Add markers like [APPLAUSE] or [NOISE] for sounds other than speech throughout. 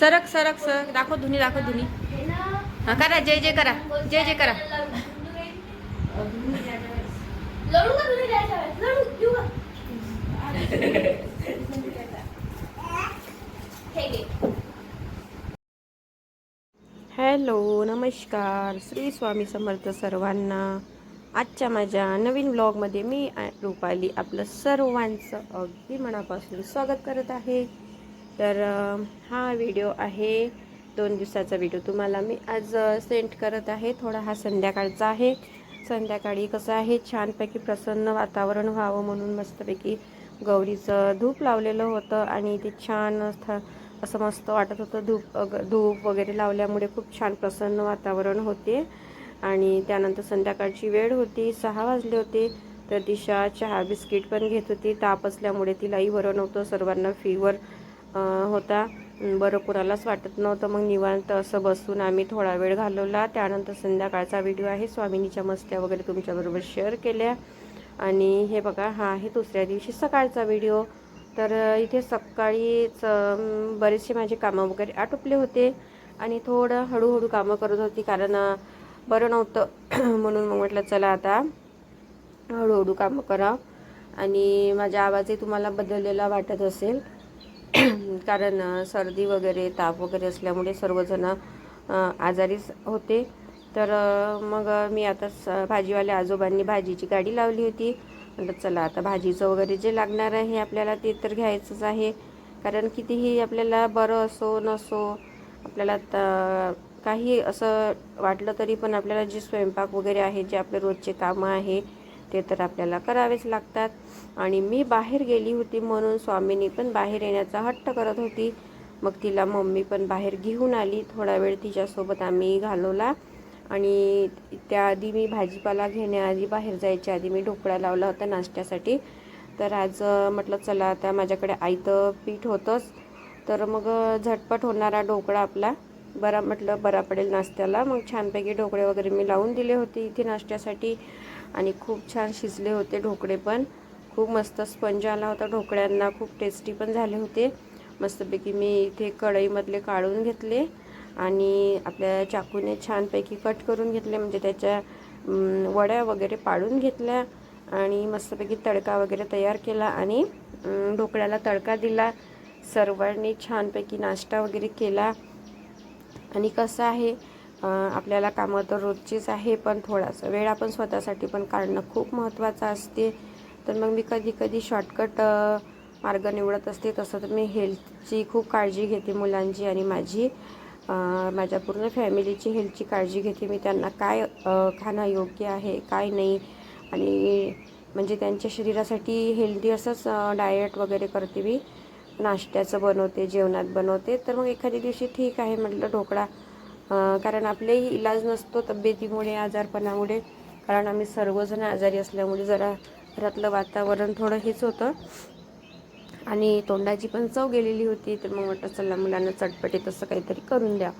सरक सरक सरक. दाखव धुनी दाखव धुनी. हा करा जय जय करा. जय जय करा. हॅलो नमस्कार. श्री स्वामी समर्थ सर्वांना. आजच्या माझ्या नवीन ब्लॉगमध्ये मी रुपाली आपलं सर्वांचं अगदी मनापासून स्वागत करत आहे. तर हा व्हिडिओ आहे. दोन दिवसाचा व्हिडिओ तुम्हाला मी आज सेंड करत आहे. थोडा हा संध्याकाळचा आहे. संध्याकाळी कसं आहे? छानपैकी प्रसन्न वातावरण व्हावं म्हणून मस्तपैकी गौरीचं धूप लावलेलं होतं आणि ते छान थ- असं मस्त वाटत होतं. धूप धूप वगैरे लावल्यामुळे खूप छान प्रसन्न वातावरण होते. आणि त्यानंतर संध्याकाळची वेळ होती. सहा वाजले होते. तर दिशा चहा बिस्किट पण घेत होती. ताप असल्यामुळे तिलाही बरं नव्हतं. सर्वांना फीवर होता. बरं कुणालाच वाटत नव्हतं. मग निवांत असं बसून आम्ही थोडा वेळ घालवला. त्यानंतर संध्याकाळचा व्हिडिओ आहे. स्वामिनीच्या मस्त्या वगैरे तुमच्याबरोबर शेअर केल्या. आणि हे बघा हा आहे दुसऱ्या दिवशी सकाळचा व्हिडिओ. तर इथे सकाळीच बरेचसे माझे कामं वगैरे आटोपले होते. आणि थोडं हळूहळू कामं करत होती कारण बरं नव्हतं. [CLEARS THROAT] म्हणून मग म्हटलं चला आता हळूहळू कामं करा. आणि माझा आवाजही तुम्हाला बदललेला वाटत असेल. कारण सर्दी वगैरे ताप वगैरे असल्यामुळे सर्वजण आजारीच होते. तर मग मी आता स भाजीवाल्या आजोबांनी भाजीची गाडी लावली होती. म्हटलं चला आता भाजीचं वगैरे जे लागणार आहे आपल्याला ते तर घ्यायचंच आहे. कारण कितीही आपल्याला बरं असो नसो आपल्याला त काही असं वाटलं तरी पण आपल्याला जे स्वयंपाक वगैरे आहे जे आपले रोजचे कामं आहे ते तर आपल्याला करावेच लागतात. आणि मी बाहेर गेली होती म्हणून स्वामीनी पण बाहेर येण्याचा हट्ट करत होती. मग तिला मम्मी पण बाहेर घेऊन आली. थोडा वेळ तिच्यासोबत आम्ही घालवला. आणि त्याआधी मी भाजीपाला घेण्याआधी बाहेर जायच्या आधी मी ढोकळा लावला होता नाश्त्यासाठी. तर आज म्हटलं चला आता माझ्याकडे आयतं पीठ होतंच. तर मग झटपट होणारा ढोकळा आपला. बरा म्हटलं बरा पडेल नाश्त्याला. मग छानपैकी ढोकळे वगैरे मी लावून दिले होते इथे नाश्त्यासाठी. आणि खूप छान शिजले होते ढोकळे पण. खूप मस्त स्पंज आला होता ढोकळ्यांना खूप टेस्टी पण झाले होते. मस्तपैकी मी इथे कढईमधले काढून घेतले आणि आपल्या चाकूने छानपैकी कट करून घेतले म्हणजे त्याच्या वड्या वगैरे पाडून घेतल्या आणि मस्तपैकी तडका वगैरे तयार केला आणि ढोकळ्याला तडका दिला. सर्वांनी छानपैकी नाश्ता वगैरे केला. आणि कसं आहे आपल्याला कामं तर रोजचीच आहे पण थोडासा वेळ आपण स्वतःसाठी पण काढणं खूप महत्त्वाचं असते. तर मग मी कधी कधी शॉर्टकट मार्ग निवडत असते. तसं तर मी हेल्थची खूप काळजी घेते मुलांची आणि माझी. माझ्या पूर्ण फॅमिलीची हेल्थची काळजी घेते मी. त्यांना काय खाणं योग्य आहे काय नाही. आणि म्हणजे त्यांच्या शरीरासाठी हेल्दी असंच डाएट वगैरे करते मी. नाश्त्याचं बनवते जेवणात बनवते. तर मग एखाद्या दिवशी ठीक आहे म्हटलं ढोकळा कारण आपलेही इलाज नसतो तब्येतीमुळे आजारपणामुळे. कारण आम्ही सर्वजण आजारी असल्यामुळे जरा घरातलं वातावरण थोडं हेच होतं. आणि तोंडाची पण चव गेलेली होती. तर मग म्हटलं चला मुलांना चटपटीत तसं काहीतरी करून द्या.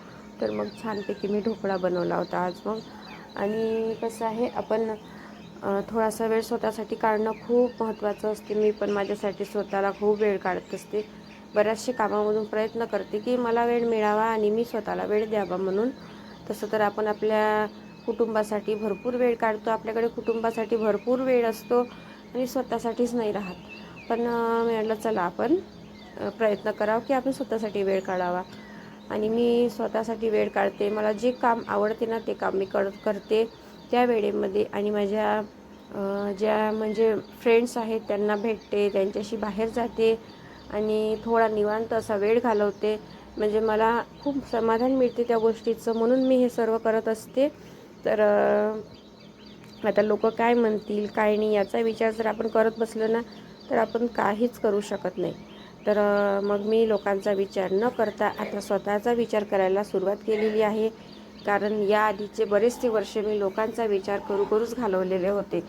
तर मग छानपैकी मी ढोकळा बनवला होता आज मग. आणि कसं आहे आपण थोडासा वेळ स्वतःसाठी काढणं खूप महत्त्वाचं असते. मी पण माझ्यासाठी स्वतःला खूप वेळ काढत असते. बऱ्याचशा कामामधून प्रयत्न करते की मला वेळ मिळावा आणि मी स्वतःला वेळ द्यावा म्हणून. तसं तर आपण आपल्या कुटुंबासाठी भरपूर वेळ काढतो. आपल्याकडे कुटुंबासाठी भरपूर वेळ असतो आणि स्वतःसाठीच नाही राहत. पण मी म्हटलं चला आपण प्रयत्न करावं की आपण स्वतःसाठी वेळ काढावा. आणि मी स्वतःसाठी वेळ काढते. मला जे काम आवडते ना ते काम मी कर करते त्या वेळेमध्ये आणि माझ्या ज्या म्हणजे फ्रेंड्स आहेत त्यांना भेटते त्यांच्याशी बाहेर जाते. आणि थोडा निवांत असा वेळ घालवते. म्हणजे मला खूप समाधान मिळते त्या गोष्टीचं. म्हणून मी हे सर्व करत असते. तर आता लोक काय म्हणतील काय नाही याचा विचार जर आपण करत बसलो ना तर आपण काहीच करू शकत नाही. तर मग मी लोकांचा विचार न करता आता स्वतःचा विचार करायला सुरुवात केलेली आहे. कारण या आधीचे बरेचसे वर्ष मी लोकांचा विचार करू करूच घालवलेले होते.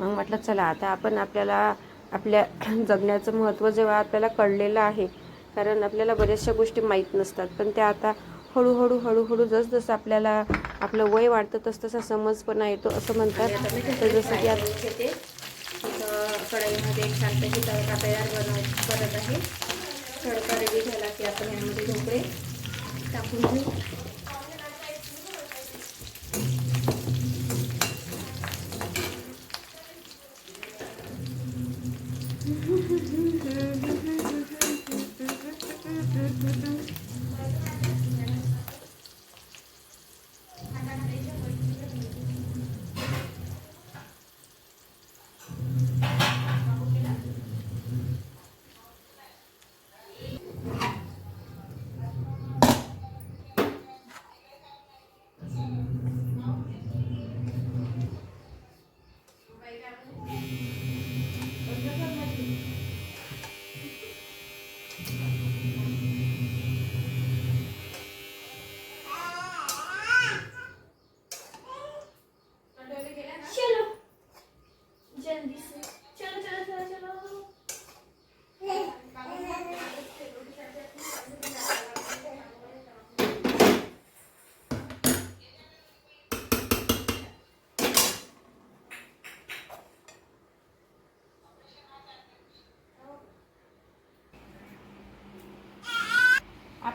मग म्हटलं चला आता आपण आपल्याला आपल्या [CLEARS THROAT] जगण्याचं महत्त्व जेव्हा आपल्याला कळलेलं आहे कारण आपल्याला बऱ्याचशा गोष्टी माहीत नसतात. पण त्या आता हळूहळू हळूहळू जसजसं आपल्याला आपलं वय वाढतं तस तसा समजपणा येतो असं म्हणतात. तर जसं की आता घेते कढईमध्ये छानपैकी तडका तयार बनव करत आहे. तडका रेडी झाला की आपण यामध्ये ढोकळे टाकून घेऊ. चलो जल्दी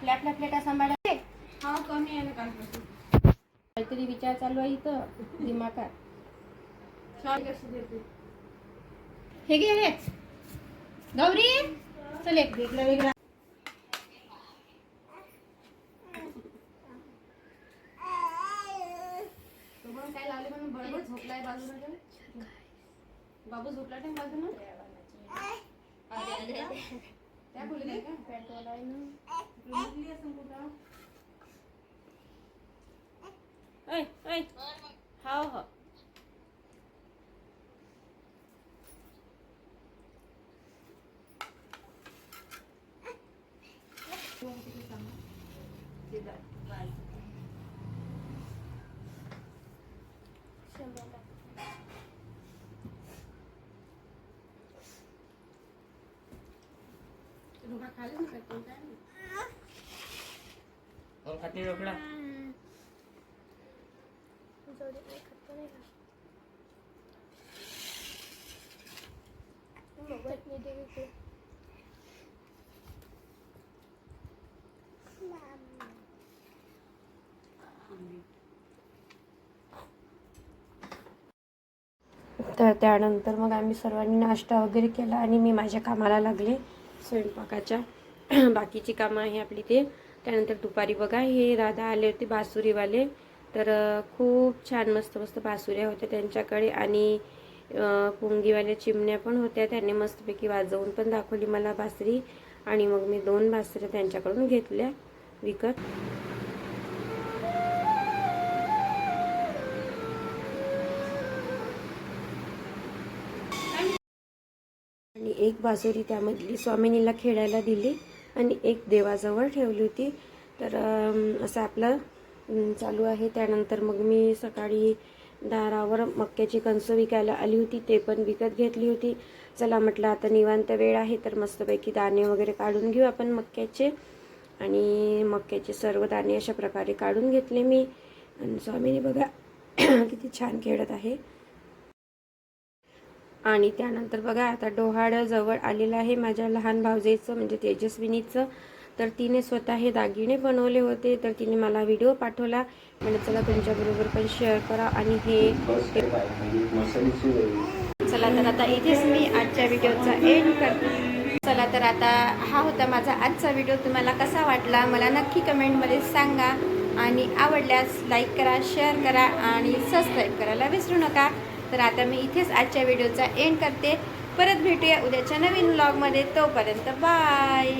आपल्या आपल्या प्लेटा सांभाळा हा कमी आहे ना कालपासून काहीतरी विचार चालू आहे इथं दिमागात देते? हे घे हे. गौरी चल एक वेगळं वेगळं. तो पण काय लावले म्हणून बरोबर झोपलाय बाजूला. बाबू झोपला नाही बाजूला? [LAUGHS] त्या खोलीत आहे का पेट्रोल आहे ना झोपली असेल कुठं ऐ ऐ हाव हो रुपा खाली और खाते तर त्यानंतर मग आम्ही सर्वांनी नाश्ता वगैरे केला आणि मी माझ्या कामाला लागले. स्वयंपाकाच्या [CLEARS THROAT] बाकीची कामं आहे आपली ते. त्यानंतर दुपारी बघा हे दादा आले होते बासुरीवाले. तर खूप छान मस्त मस्त बासुऱ्या होत्या त्यांच्याकडे आणि पुंगीवाल्या चिमण्या पण होत्या. त्यांनी मस्तपैकी वाजवून पण दाखवली मला बासरी आणि मग मी दोन बासऱ्या त्यांच्याकडून घेतल्या विकत. एक बासुरी त्यामधली स्वामिनीला खेळायला दिली आणि एक देवाजवळ ठेवली होती. तर असं आपलं चालू आहे. त्यानंतर मग मी सकाळी दारावर मक्याची कणसं विकायला आली होती. ते पण विकत घेतली होती. चला म्हटलं आता निवांत वेळ आहे तर मस्तपैकी दाणे वगैरे काढून घेऊ आपण मक्याचे. आणि मक्याचे सर्व दाणे अशा प्रकारे काढून घेतले मी. आणि स्वामिनी बघा [CLEARS THROAT] किती छान खेळत आहे. आणि त्यानंतर बघा आता डोहाळ्याजवळ आलेलं आहे माझ्या लहान भावजेचं म्हणजे तेजस्विनीचं. तर तिने स्वतः हे दागिने बनवले होते. तर तिने मला व्हिडिओ पाठवला. म्हणजे चला तुमच्याबरोबर पण शेअर करा. आणि हे चला तर आता इथेच मी आजच्या व्हिडिओचा एंड करते. चला तर आता हा होता माझा आजचा व्हिडिओ. तुम्हाला कसा वाटला? मला नक्की कमेंटमध्ये सांगा. आणि आवडल्यास लाईक करा शेअर करा आणि सबस्क्राईब करायला विसरू नका. तर आता मी इथेच आजच्या व्हिडिओचा एंड करते. परत भेटूया उद्याच्या नवीन व्लॉगमध्ये तोपर्यंत बाय